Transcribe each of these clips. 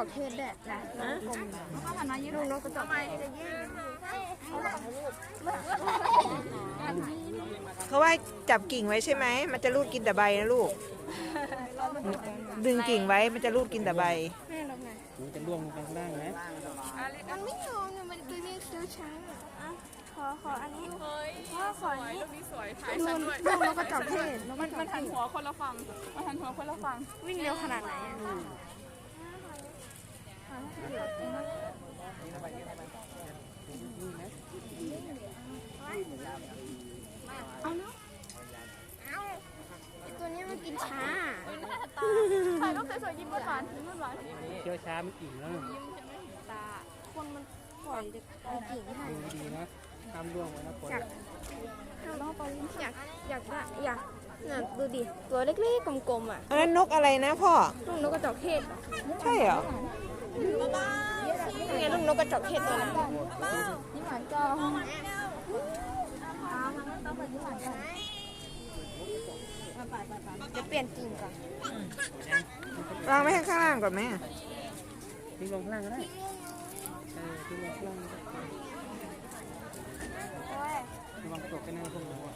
อกเทศด้วยนะฮะลูกนกกระจอกเทศเขาว่าจับกิ่งไว้ใช่ไหม มันจะรูดกินแต่ใบนะลูก ดึงกิ่งไว้ มันจะรูดกินแต่ใบ แม่ลงไงมันจะร่วงลงไปข้างล่างไหมมันไม่ยอมเนี่ยมันตัวนี้เคี้ยวช้าอะขอขออันนี้พ่อขออันนี้นี่สวยถ่ายลูฉักนด้วยลูกนกกระจอกเทศนกกมัระนจอมักนเทหันศหัวคนละฝั่งมันหันหัวคนละฝั่งวิ่งเร็วขนาดไหนอะ เอาเนาะเอาไอ้ตัวนี้มันกินช้าถ่ายรูปสวยยิ้มหวานยิ้มหวานเคี้ยวช้ามันอิ่มแล้วคนมันปล่อยเด็กเอากิ่งให้ดูดีนะทำร่วงไว้นะปล่อยอยากอยากอยากได้อยากน่ะดูดิตัวเล็กๆกลมๆอะอันนั้นนกอะไรนะพ่อลูกนกกระจอกเทศ ใช่เหรอ นี่ไงลูกนกกระจอกเทศตัวนั้นจะเปลี่ยนกิ่งก่อนวางไว้ข้างล่างก่อนไหมทิ้งลงข้างล่างก็ได้เออทิ้งลงข้างล่างก็ได้ระวังตกกันนะพวกเราอะ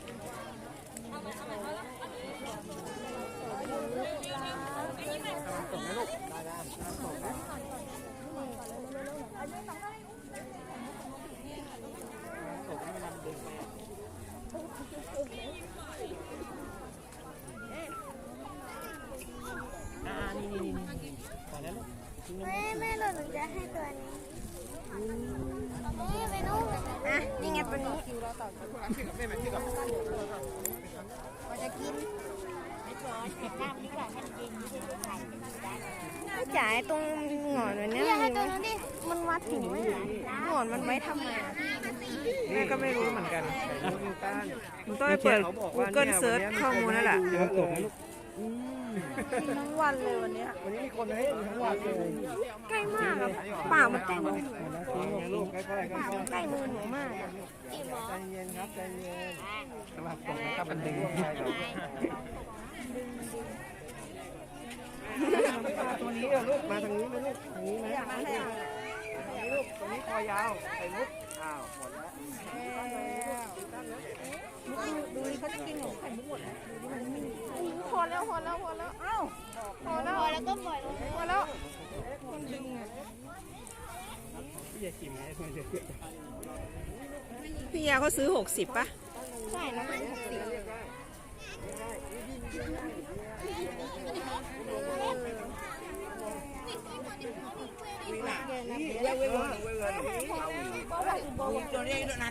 ระวังตกนะลูกได้ได้ระวังตกนะ อ่านี่นี่นี่นี่พอแล้วลูกทิ้งลงแม่แม่เราหนูจะให้ตัวนี้นี่ไปนู่นอะนี่ไงตัวนี้เราจะกินไม่ จ่ายตรงหงอนมันเนี่ยให้ตัวนั้นดิ มันวัดถึงไหมอะหงอนมันไว้ทำไมอะแม่ก็ไม่รู้เหมือนกันลูกก้านหนูต้องไปเปิด Google Search ข้อมูลนั่นแหละระวังตกนะลูกกินทั้งวันเลยวันเนี้ยวันนี้มีคนให้ทั้งวันเลยใกล้มากอะปากมันใกล้มือลูกค่อยๆค่อยๆใกล้มือหนูมากอะใจเย็นครับใจเย็นระวังตกนะครับมันดึง ตัวนี้เหรอลูก มาทางนี้ไหมลูกทางนี้ไหมทางนี้ลูกตัวนี้คอยาวไข่มุก อ้าวหมดแล้วพอแล้วพอแล้วพอแล้ว อ้าพอแล้วพอแล้วก็ปล่อยลงพอแล้วมันดึงอะพี่อย่าขี่ม้มันจะพี่ยาเขาซื้อ60ป่ะ ใช่นะหกสิบ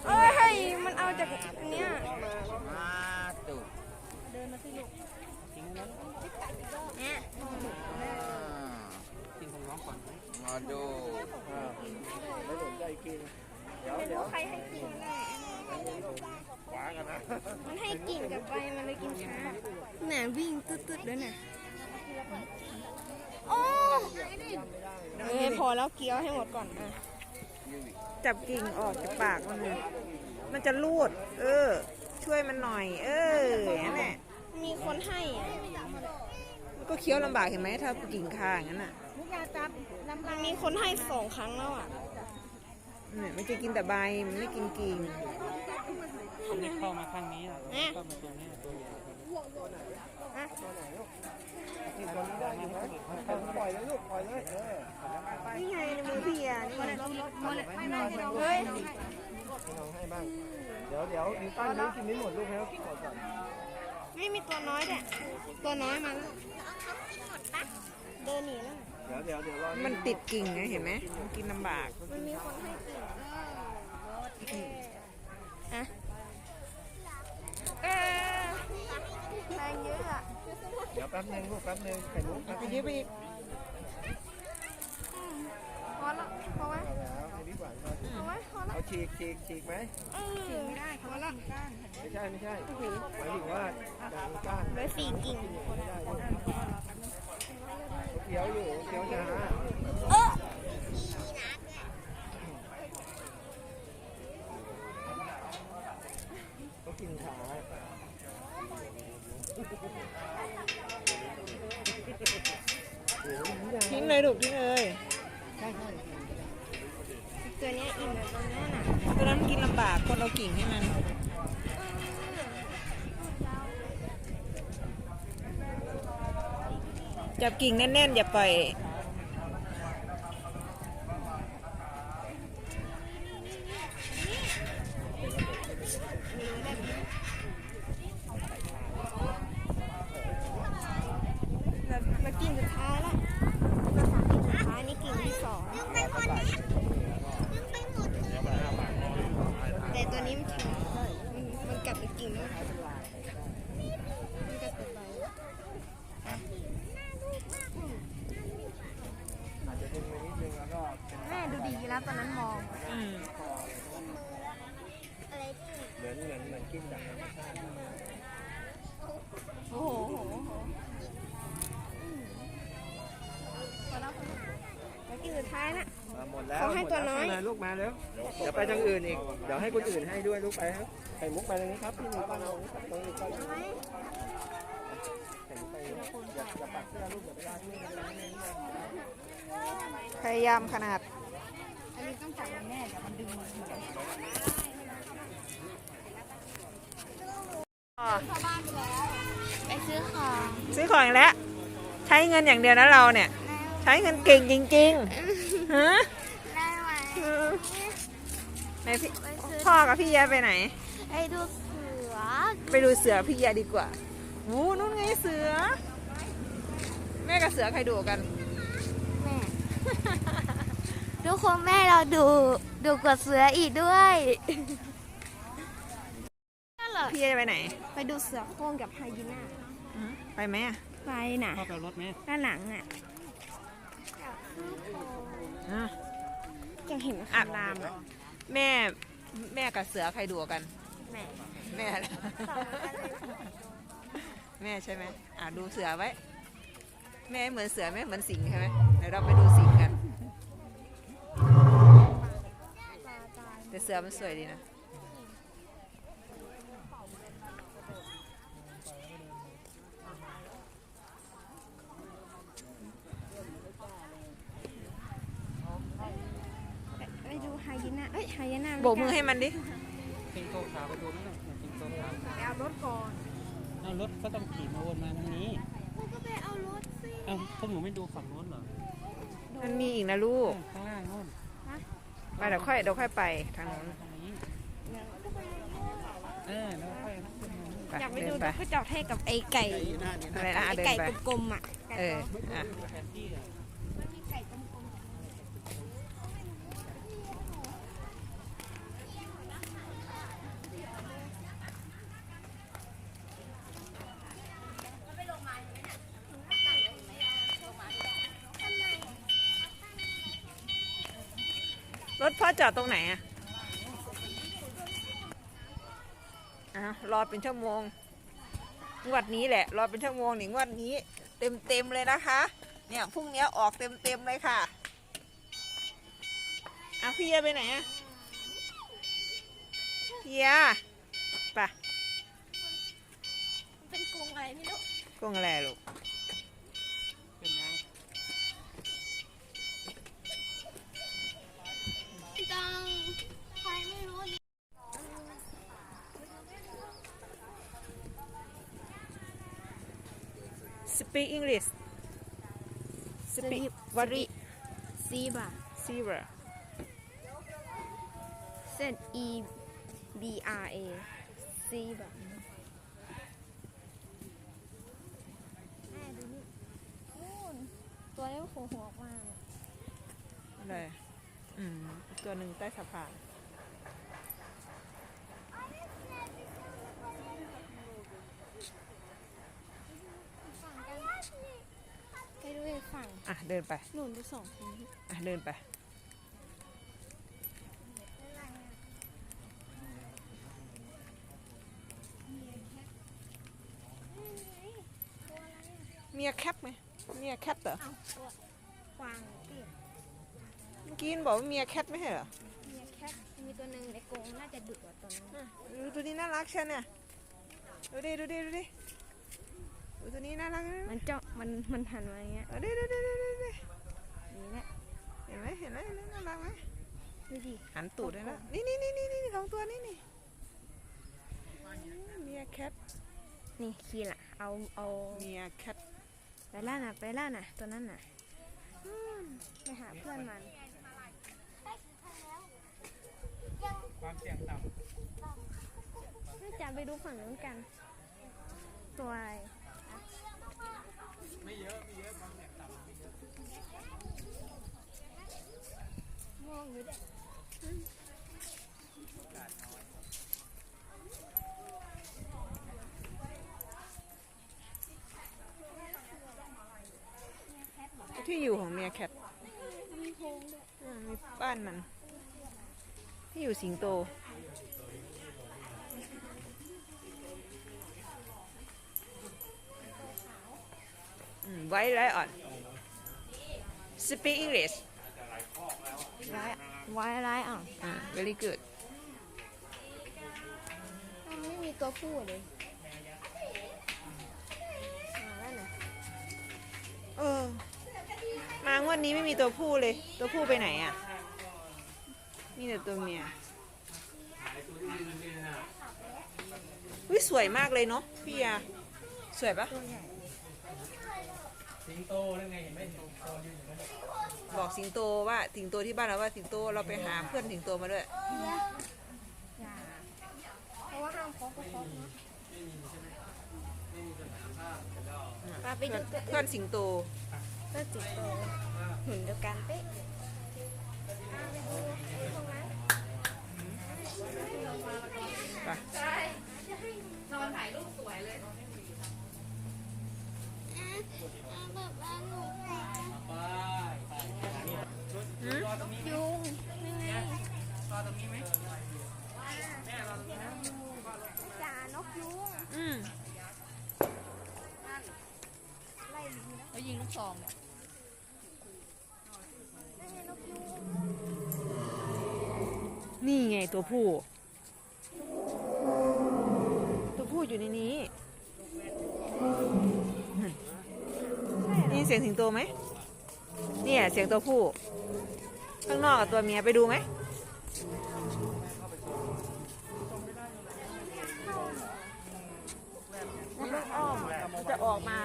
เอ้ย มันเอาจากอันเนี้ยกินของน้องก่อนมาดูไม่สนใจกินใค รให้กิ่งมันได้มันให้กิ่งกับใบมันเลยกินช้าหนาวิ่งตุ๊ดๆด้วยน่ะโอ้เอ้ยพอแล้วเคี้ยวให้หมดก่อนอะจับกิ่งออกจากปากมันเลยมันจะรูด เออ ช่วยมันหน่อย เออนั่นแหละมีคนให้อะมันก็เคี้ยวลำบากเห็นไหมถ้ากิ่งคาอย่างนั้นอะมันมีคนให้สองครั้งแล้วอะเนี่ยมันจะกินแต่ใบมันไม่กินกิ่ง อันนี้เข้ามาข้างนี้เข้ามาตัวนี้ตัวใหญ่อะปล่อยเลยลูกปล่อยเลยเออนี่ไงในมือพี่อะนี่ไงเฮ้ยน้องให้บ้าง เดี๋ยวเดี๋ยวนิวตันนี้กินไม่หมดลูกให้เขากินหมดก่อนไม่มีตัวน้อยเนี่ยตัวน้อยมาแล้วเดินหนีแล้วเดี๋ยวเดี๋ยวเดี๋ยวรอมันติดกิ่งไงเห็นไหมมันกินลำบาก มันมีคนให้กิ่งอะ เออแรงเยอะอะเดี๋ยวแป๊บนึงลูกแป๊บนึงไข่มุกแป๊บไปนึงยืดไปอีกพอแล้วพอไหมแล้วให้พี่หวานมาพอไหมพอแล้วเอาฉีกฉีกฉีกไหมเออไม่ได้พอแล้วไม่ใช่ไม่ใช่หมายถึงว่าดังก้านเหลยสี่กิ่งเขียวอยู่เขียวช้า เออ เขา กินช้าทิ้งเลยลูกทิ้งเลยตัวเนี้ยอิ่มแล้วตัวเนี้ยน่ะตัวนั้นกินลำบากคนเรากิ่งให้มัน จับกิ่งแน่นๆ อย่าปล่อย แล้วแล้วกิ่งสุดท้ายละแล้วสามกิ่งสุดท้ายนี่กิ่งที่สองแต่ตัวนี้มันแข็งมันมันกลับไปกิ่งแล้วมันกลับไปใบ อาจจะดึงไปนิดนึงแล้วก็ แม่ดูดีแล้วตอนนั้นมอง อืม เหมือนเหมือนเหมือนกินจากธรรมชาติ โอ้โหโหโหแล้วกิ่งสุดท้ายน่ะ อะหมดแล้ว ขอ ให้ตัวน้อยหมดแล้ลูกมาเร็วเดี๋ยวไปทางอื่นอีก เดี๋ยวให้คนอื่นให้ด้วยลูกไปครับไข่มุกไปตรงนี้ครับพี่หนูไปตรงนี้ครับตรงนี้ก็ไข่มุกไปอย่าอย่าปักเสื้อลูกอย่าไปล้างมืออย่าไปล้างมือพยายามขนาด อันนี้ต้องจับมันแน่เดี๋ยวมันดึงมือไปซื้อของ ซื้อของอีกแล้ว ใช้เงินอย่างเดียวนะเราเนี่ย ใช้เงินเก่งจริงๆฮะได้ไหม ไหนพี่พ่อกับพี่ยาไปไหนไปดูเสือไปดูเสือพี่ยาดีกว่าวู้นู่นไงเสือ แม่กับเสือใครดูกัน แม่ ทุกคนแม่เราดูดูกว่าเสืออีกด้วยนั่นเหรอพี่ยาจะไปไหน ไปดูเสือโคร่งกับไฮยีน่าอืมไปไหมอะไปน่ะพ่อไปรถไหมด้านหลังอะ อะ ยังเห็นอะคำรามอะแม่แม่กับเสือใครดูกัน แม่แม่เหรอแม่ใช่ไหมอะดูเสือไว้ แม่เหมือนเสือแม่เหมือนสิงห์ใช่ไหมเดี๋ยวเราไปดูสิงห์กัน แต่เสือมันสวยดีนะ ไปดูไฮยีน่าเอ้ยไฮยีน่า โบกมือให้มันดิปิงโตขาวไปดูไหมล่ะปิงโตขาวไปเอารถก่อนเอารถก็ต้องขี่มาวนมาทางนี้กูก็ไปเอารถสิเอ้าพวกหนูไม่ดูฝั่งโน้นเหรอมันมีอีกนะลูกข้างล่างโน้นไปเดี๋ยวค่อยเดี๋ยวค่อยไปทางโน้นทางนี้เออแล้วค่อยขึ้นมานี่ไปอยากไปเดิดูนไปก็จับให้กับไอ้ไก่อะไรนะไอ้อะเดินไก่ไปกลมๆอะเอออะ แผนที่อะ รถพ่อจอดตรงไหนอะอะรอเป็นชั่วโมงงวดนี้แหละ รอเป็นชั่วโมงนี่งวดนี้ เต็มเต็มๆเลยนะคะ เนี่ยพรุ่งนี้ออกเต็มเต็มๆเลยค่ะอะพี่เยาไปไหนอะพี่ยาไปเป็นกรงอะไรไม่รู้กงอะไรลูก เป็นไง จังใครไม่รู้ speak English speak what ซีบะ zebra เซน E B R A ซีบะแม่ดูนี่นู่นตัวนี้โผล่หัวออกมาเลยอะไรอืม ตัวหนึ่งใต้สะพาน ไป ดูอีกฝั่งอะเดินไปหนุนดูสองคนนี้อะเดินไปเมียแคปไหมเมียแคทเหรอเอาตัวกวางเปียกเมื่อกี้มันบอกว่าเมียแคทไม่ใช่เหรอมีแคทมีตัวหนึ่งในกรงน่าจะดุกว่าตัวนั้นอะดูตัวนี้น่ารักใช่เนี่ยดูดิดูดิดูดิ อุ๊ยตัวนี้น่ารักนะมันเจาะมันมันหันมาอย่างเงี้ยเอาเด้เด้เด้เด้เด้เด้นี่แหละเห็นไหมเห็นไหมเห็นไหมน่ารักไหมดูดิหันตูดได้แล้วนี่นี่นี่นี่นี่สองตัวนี่นี่เมียแคทนี่ขี่ละเอาเอาเมียแคทไปล่าน่ะไปล่าน่ะ ตัวนั้นน่ะอืมไปหาเพื่อนมันความเสี่ยงต่น่าจะไปดูฝั่งนู้นกัน ตัวอะไรำไม่เยอะไม่เยอะความเสี่ยงต่ำไม่เยอะ มองอยู่เด็กที่อยู่ของเมียแคทอืมมีบ้านมัน ที่อยู่สิงโตไว้ไรอ่อน speak English ไว้ไว้อะไรอะอ่า very good ไม่มีตัวผู้เลยมาแล้วน่ะเออ มางวดนี้ไม่มีตัวผู้เลย ตัวผู้ไปไหนอะ มีแต่ตัวเมียวิสวยมากเลยเนาะพี่ยาสวยปะตัวใหญ่สิงโตนั่นไงเห็นไหมสิงโตยืนอยู่นั่น บอกสิงโตว่าสิงโตที่บ้านเราว่าสิงโตเราไปหาเพื่อนสิงโตมาด้วยเพราะว่าห้ามพกก็พกนะปาไปเพื่ดูอนเพื่อนสิงโตเพื่อนจิงโตหุ่นเดียวกันเป๊ะพาไปดูตรงนั้นไปหืม ยุงนี่ไง รอตรงนี้ไหม จ่านกยุง อืม ไล่ลิงนะ แล้วยิงลูก ซองเนี่ยนี่ไงตัวผู้ ตัวผู้อยู่ในนี้นี่เสียงสิงโตไหมเนี่ยเสียงตัวผู้ ข้างนอกกับตัวเมียไปดูไหมมันต้องอ้อมมันจะออกมา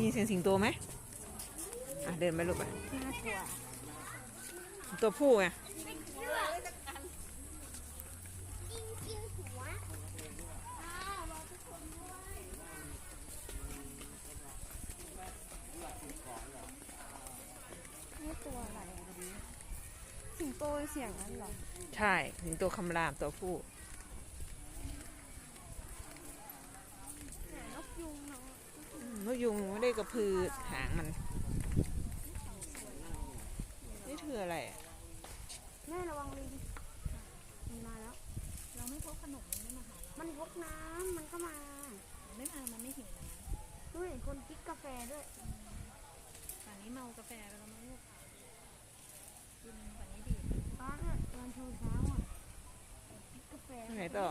นี่เสียงสิงโตไหมอะเดินไปลูกไปน่ากลัวตัวผู้ไงนี่ตัวอะไรอะสิงโตเสียงนั้นเหรอ ใช่ สิงโตคำรามตัวผู้ หานกยุงเนาะ อืม นกยุงไม่ได้กระพือหางมัน นี่คืออะไรอะแม่ระวังลิงมันมาแล้ว เราไม่พกขนมมันไม่มาหาเรามันพกน้ำมันก็มาไม่มา มันไม่หิวนะดูเห็นคนกินกาแฟด้วยป่านนี้เมากาแฟไปแล้วมั้งลูกกินป่านนี้ดีป้าเนี่ยตอนเช้าเช้าอะกินกาแฟไหนต่อ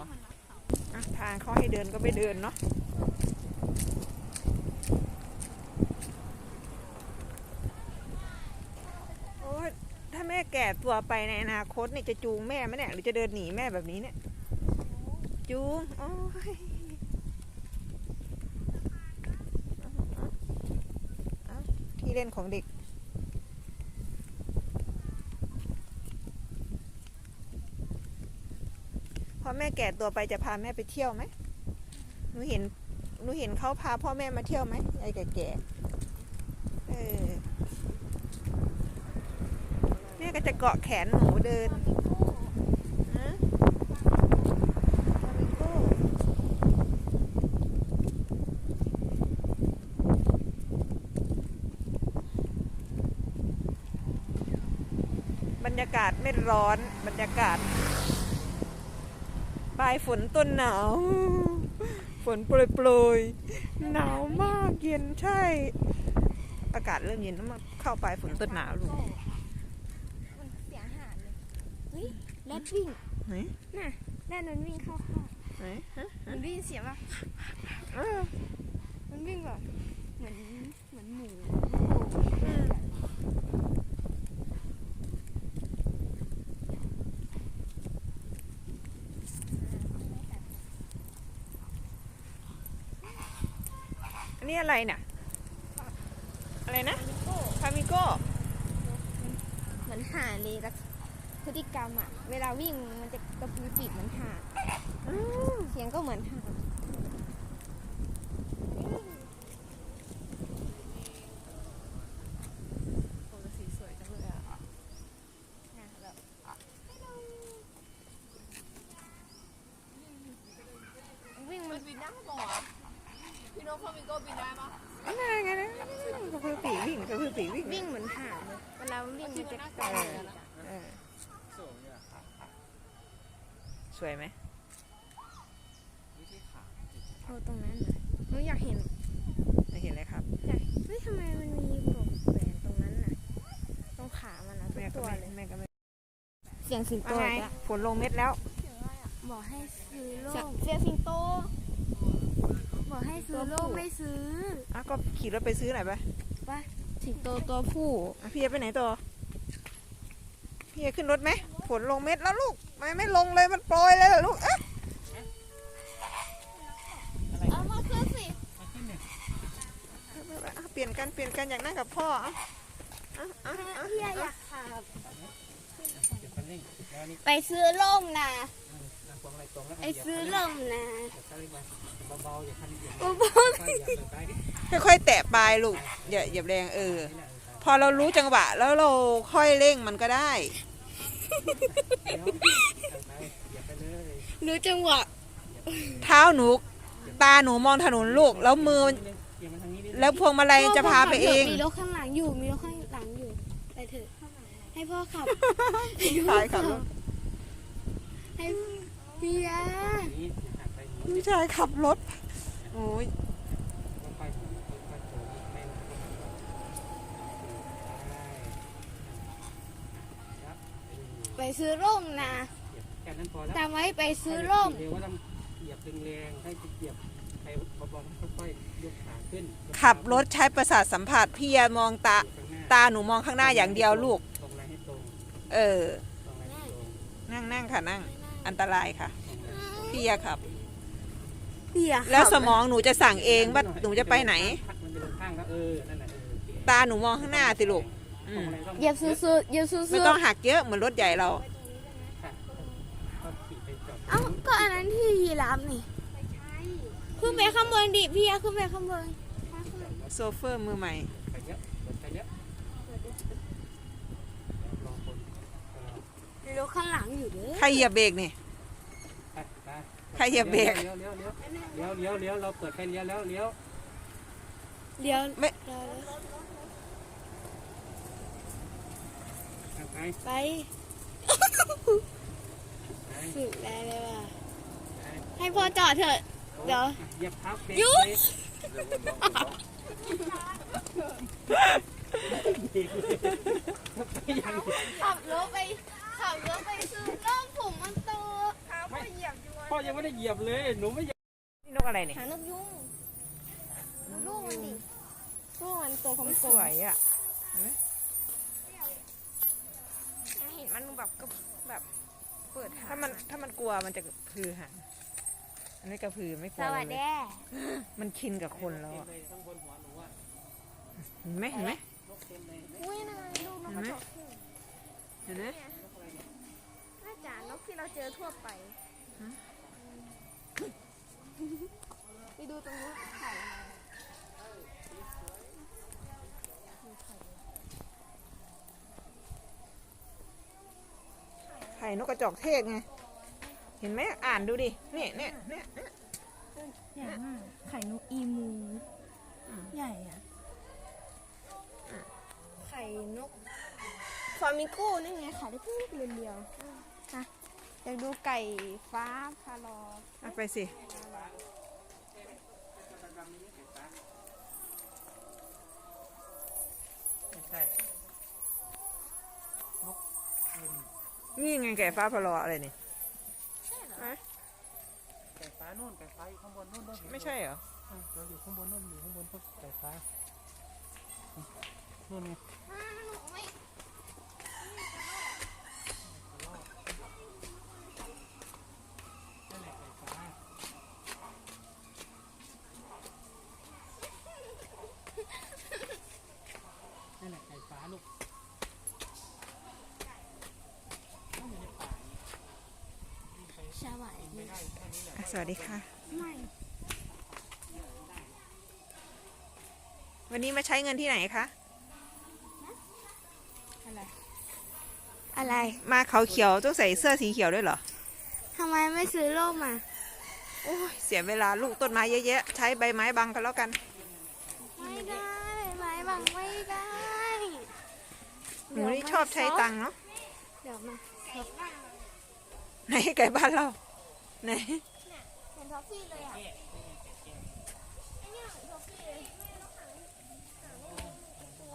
อะทางเขาให้เดินก็ไปเดินเนาะ โอ้ยถ้าแม่แก่ตัวไปในอนาคตเนี่ยจะจูงแม่ไหมเนี่ยหรือจะเดินหนีแม่แบบนี้เนี่ย จูงโอ้ยที่เล่นของเด็กพอแม่แก่ตัวไปจะพาแม่ไปเที่ยวไหมหนูเห็นหนูเห็นเขาพาพ่อแม่มาเที่ยวไหมไอ้แก่ๆเออ แม่ ก็จะเกาะแขนหนูเดินบรรยากาศไม่ร้อนบรรยากาศปลายฝนต้นหนาว ฝนโปรยๆหนาวมากเย็นใช่ อากาศเริ่มเย็นแล้วมาเข้าปลายฝนต้นหนาวลูก มันเสียงห่านเลยเฮ้ยแรดวิ่งไหนน่ะแรดมันวิ่งเข้าข้อกไหนฮะมันได้ยินเสียงป่ะเออมันวิ่งแบบเหมือนเหมือนหมูอันนี้อะไรน่ะอะไรนะคามิโก้ เหมือนห่านเลยแล้ว พฤติกรรมอะเวลาวิ่งมันจะกระพือปีกเหมือนห่านเสียงก็เหมือนห่าน สีสวยจังเลยอะ วิ่งมัน บินได้ปะวะพี่นกฟามิงโกบินได้ปะ น่าไงนะกระพือปีกวิ่งกระพือปีกวิ่ง วิ่งเหมือนห่านเลยเวลามันวิ่งมันจะกระ เอ พื อ อ เออ สวยไหมโอ้ตรงนั้นน่ะหนูอยากเห็นไม่เห็นเลยครับอยากเฮ้ยทำไมมันมีปลอกแหวนตรงนั้นน่ะ ตรงขามันนะทุแม่กก็ตัวไม่เลยแม่ก็ไม่เสียงสิงโตว่าไงอีกแล้วฝนลงเม็ดแล้ว บอกให้ซื้อโลกเสียงสิงโต บอกให้ซื้อโลกไม่ซื้ออะก็ขี่รถไปซื้อหน่อยไปป่ะสิงโตตัวผู้ อะพี่จะไปไหนต่อ พี่จะขึ้นรถไหมฝนลงเม็ดแล้วลูก ไม่ไม่ลงเลยมันโปรยเลยเหรอลูกเอ๊ะเอามาขึ้นสิอะเปลี่ยนกันเปลี่ยนกันอยากนั่งกับพ่ออะอะอะอะพี่อยากขับเดี๋ยวคันเร่งแล้วนี่ไปซื้อร่มนะนั่งพวงอะไรตรงแล้วไปซื้อร่มนะเดี๋ยวคันเร่งไปเบาๆอย่าคันเหยียบโอ้โหไปอย่าเดินไปนี่ค่อยๆแตะปลายลูกอย่าอย่าแรงเออแหละพอเรารู้จังหวะ แล้วเราค่อยเร่งมันก็ได้ เดี๋ยวเดินไปอย่าไปเลยรู้จังหวะเท้าหนู ตาหนูมองถนนลูก แล้วมือเดี๋ยวมันทางนี้ดิแล้วพวงมาลัยจะพาไปเองมีรถข้างหลังอยู่ มีรถข้างหลังอยู่ ไปเถอะ ให้พ่อขับขายขับรถให้พี่ยานี่หันไปหมุนผู้ชายขับรถ โอ้ย ต้องไปหมุนไปโผล่อีกไม่ครับ ไปซื้อร่มนะแค่นั้นพอแล้วจำไว้ไปซื้อร่ม เดี๋ยวว่าต้องเหยียบแรงๆให้เหยียบไปเบาๆค่อยๆยกขาขึ้นขับรถใช้ประสาทสัมผัสพี่อย่ามองตาตาหนูมองข้างหน้าอย่างเดียวลูก ตรงไหนให้ตรงเออ ตรงไหนให้ตรงนั่งนั่งค่ะนั่ง อันตรายค่ะตรงไหนพี่อย่าขับ พี่ยาแล้วสมองหนูจะสั่งเองว่าหนูจะไปไหนพักมันจะลงข้างแล้วเออนั่นแหละเออโอเคตาหนูมองข้างหน้าสิลูก อืมเหยียบซื้อๆเหยียบซื้อไม่ต้องหักเยอะเหมือนรถใหญ่เราค่ะก็ขี่ไปจอดๆเอ้าก็อันนั้นที่ยีราฟนี่ขึ้นไปข้างบนดิพี่ยาขึ้นไปข้างบนโซเฟอร์มือใหม่ไปเยอะเปิดไปเยอะรอคนมีรถข้างหลังอยู่เด้อใครเหยียบเบรกนี่ไปไปใครเหยียบเบรกเลี้ยวเลี้ยวเลี้ยวเลี้ยวเลี้ยวเลี้ยวเราเปิดไฟเลี้ยวแล้วเลี้ยวเดี๋ยวไม่เดี๋ยว ไปไปไปฝึกได้เลยว่ะไปให้พ่อจอดเถอะ เดี๋ยวเหยียบเท้าเบรกหยุดเบรกเบรกไปยังขับรถไปขับรถไปซื้อร่มผมมันโตพ่อยังไม่ได้เหยียบเลย หนูไม่เหยียบนี่นกอะไรเนี่ยหานกยุงดูลูกมันดิลูกมันตัวกลมสวยอะๆ เห็นมันแบบกระแบบเปิดหาถ้ามันถ้ามันกลัวมันจะพือหางอันนี้กระพือไม่กสลัววัสเลดียมันชินกับคนแล้วอะเลยข้างบนหัวหนูอะเห็นไหมเห็นไหมอุ้ยนายลูกนกกระจอกเทศเห็นไหมน่าจะนกที่เราเจอทั่วไปไปดูตรงนู้นไข่ ไข่นกกระจอกเทศไง เห็นไหมอ่านดูดิเนี่ยเนี่ยเนี่ยเนี่ยใหญ่มากไข่นกอีมู ใหญ่อะไข่นกฟามิโก้นี่ไงไข่ได้ปุ๊บเรียวๆนะอยากดูไก่ฟ้าพาลอเอาไปสิไม่ใช่ นี่ไงแก่ฟ้าพะลออะไรเนี่ยไฟนู่นไก่ฟ้าอยู่ข้างบนนู่นนู่นเห็นไม่ใช่เหรอเออเราอยู่ข้างบนนู่นอยู่ข้างบนพวกไก่ฟ้านู่นไง หนูไม่ นั่นแหละไก่ฟ้านั่นแหละไก่ฟ้าลูกต้องอยู่ในป่านี้วิ่งไป สวัส วิ่ง ดี ไปได้แค่นี้แหละ อะ สวัสดีค่ะไม่วันนี้มาใช้เงินที่ไหนคะ อะไร อะไร มาเขาเขียวต้องใส่เสื้อสีเขียวด้วยเหรอ ทำไมไม่ซื้อร่มมาโอ้ยเสียเวลาลูกต้นไม้เยอะแยะใช้ใบไม้บังกันแล้วกัน ไม่ได้ไม้บังไม่ได้หนูนี่ชอบใช้ตังค์เนาะ เดี๋ยวมา ไหนไก่บ้านเราไหนเห็น ท็อฟฟี่เลยอะไอ้เนี่ยเหมือนท็อฟฟี่เลยแม่ต้องหาหาไม่เป็นตัว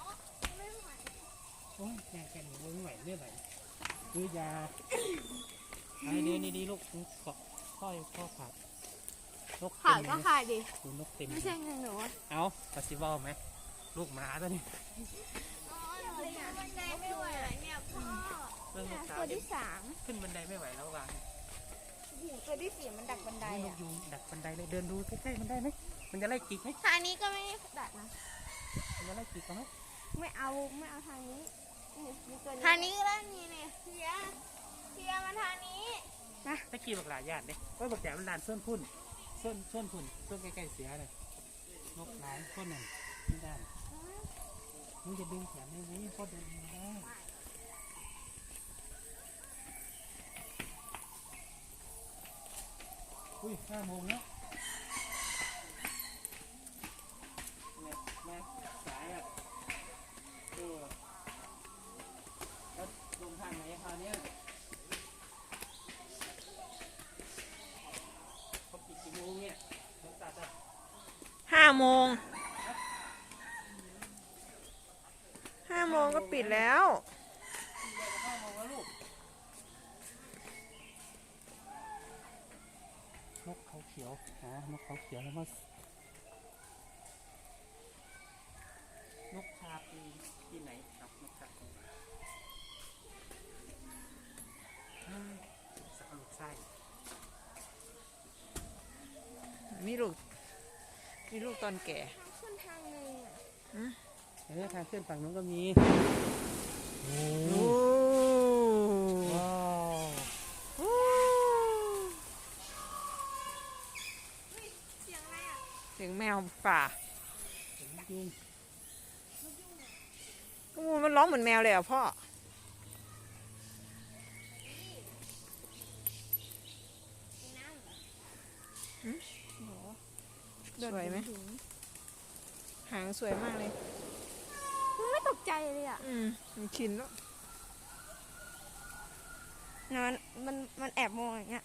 อ๋อไม่ไหวโอ้ยแม่แกหนูไม่ไหวไม่ไหวซื้อยาไอ้ดีนี่ดีลูกขอพ่อยพ่อผัดนกขายเต็มก็เลยขายดิ ดูนกเต็มเลไม่ยใช่เงินหนูอะเอาฟาสติวัลไหมลูกหมาตัวนี้อ๋อหนูอยากบันไดไม่ไหวเนี่ยพ่อเรื่องลูกสาวตัวที่สามขึ้นบันไดไม่ไหวแล้ววาง หูตัวที่สี่มันดักบันไดนี่นกอะยุงดักบันไดเลยเดินดูใกล้ๆมันได้ไหมมันจะไล่จิกไหมทางนี้ก็ไม่ได้ดักนะ มันจะไล่จิกเขาไหมไม่เอาไม่เอาทางนี้ทางนี้ก็ได้นี่เนี่ยเทียเทียมาทางนี้ตะกี้บักหลายญาติเด้ว่าบักแจ๋มันลานส้นพุ่นส้นส้นพุ่นส้นใกล้ๆเสียเลยนกหลายส้นนั่นไม่ได้มึงจะดึงแขนได้ไหมพ่อเดินไม่ได้ อุ้ยห้าโมงแล้วเนี่ยมาสายอะเออแล้วลงทางไหนคราวเนี้ยเขาปิดกี่โมงเนี่ยรถตัดอะห้าโมงห้าโมงก็ปิดแล้ว ห้าโมงแล้วลูกนกเขาเขียวหานกเขาเขียวแล้วมานกชาปีที่ไหนครับนกชาปีอืมสักลูกไส้มีลูกมีลูกตอนแก่ขึ้นทางหนึ่งอะเออทางขึ้นฝั่งนู้นก็มีโอ้ โอ้ ว้าว เสียงอะไรอะ เสียงแม วป่าเห็นยุงก็มันร้องเหมือนแมวเลยอะพ่อน้ำเหรอสวยไหม หางสวยมากเลย มันไม่ตกใจเลยอะ อืมมันชินแล้ว มันมันมันแอบมองอย่างเงี้ย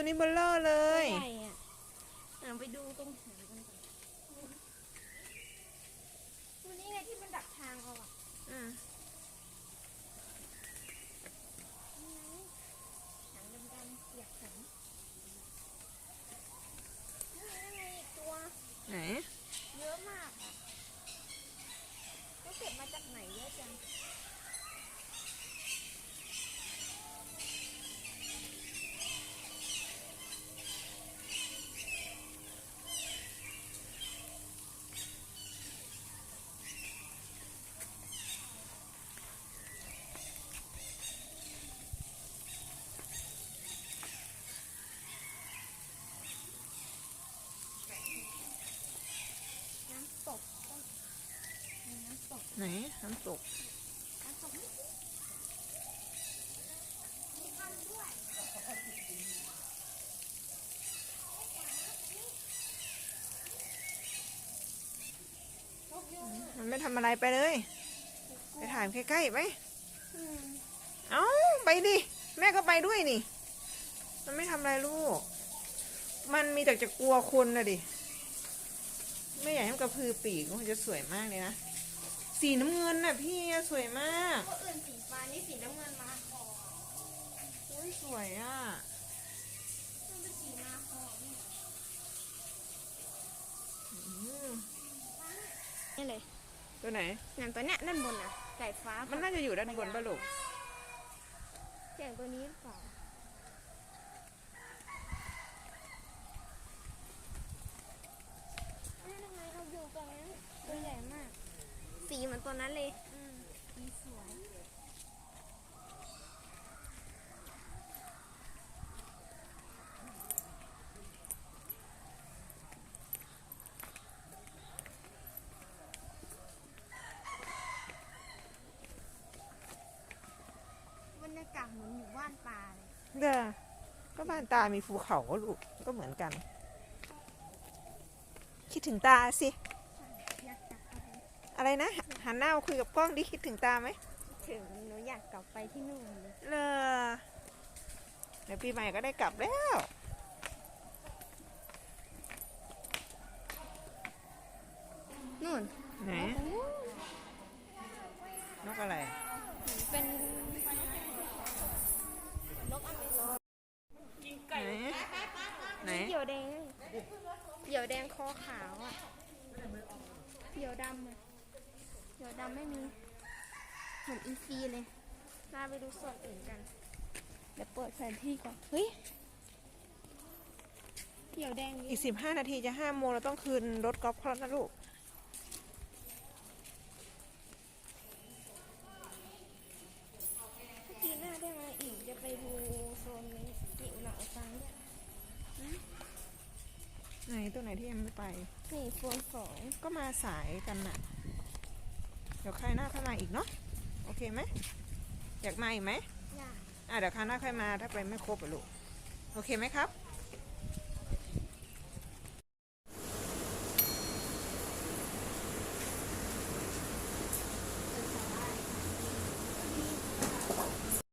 ตัวนี้เบลเลอร์เลย ใหญ่อะอะไปดูตรงหูกันก่อนตัวนี้ไงที่มันดักทางเอาอะ อืม หางดำๆอยากเห็นนี่ไงอีกตัว ไหน เยอะมากอะเขาเก็บมาจากไหนเยอะจัง น้ำตกต้นมีน้ำตก ไหนน้ำตกมันไม่ทำอะไรไปเลย ไปถ่ายใกล้ๆไหมเอ้า ไปดิ แม่ก็ไปด้วยนี่ มันไม่ทำอะไรลูก มันมีแต่จะกลัวคนนะดิ ไม่อยากให้มันกระพือปีกมันจะสวยมากเลยนะ สีน้ำเงินน่ะพี่อะสวยมากตัวอื่นสีฟ้านี่สีน้ำเงินมาคออุ้ยสวยอะ มันเป็นสีมาคออืมนี่เลยตัวไหนอย่างตัวเนี้ยด้านบนอะไก่ฟ้ามันน่าจะอยู่ด้านบนปะลูก อย่างตัวนี้หรือเปล่านี่ทำไมเราอยู่ตรงนั้นตัวใหญ่มาก สีเหมือนตัวนั้นเลยอืมสีสวย บรรยากาศเหมือนอยู่บ้านปลาเลย เด้อก็บ้านตามีภูเขาอะลูกก็เหมือนกัน คิดถึงตาสิ อยากกลับไป อะไรนะ หันหน้ามาคุยกับกล้องดิคิดถึงตาไหมถึงหนูอยากกลับไปที่นู่นเลยเลอเดี๋ยวปีใหม่ก็ได้กลับแล้ว นู่นไหนนกอะไร เป็นนกอะไรเหรอไหนไหนเหยี่ยวแดงเหยี่ยวแดงคอขาวอะเหยี่ยวดำอะ เหยี่ยวดำไม่มีเหมือนอินซีเลยน่าไปดูส่วนอื่นกัน เดี๋ยวเปิดแผนที่ก่อน เฮ้ยเหยี่ยวแดงอีกสิบห้านาทีจะห้าโมงเราต้องคืนรถกอล์ฟเขาแล้วนะลูกปีหน้าได้มาอีกจะไปดูโซนนี้จิ๋วหนังฟังไหนตัวไหนที่ยังไม่ไป นี่โซนสองก็มาสายกันน่ะเดี๋ยวใครหน้าค่อยมาอีกเนาะโอเคไหมอยากมาอีกไหมอยากอะเดี๋ยวคราวหน้าค่อยมาถ้าไปไม่ครบอะลูกโอเคไหมครับค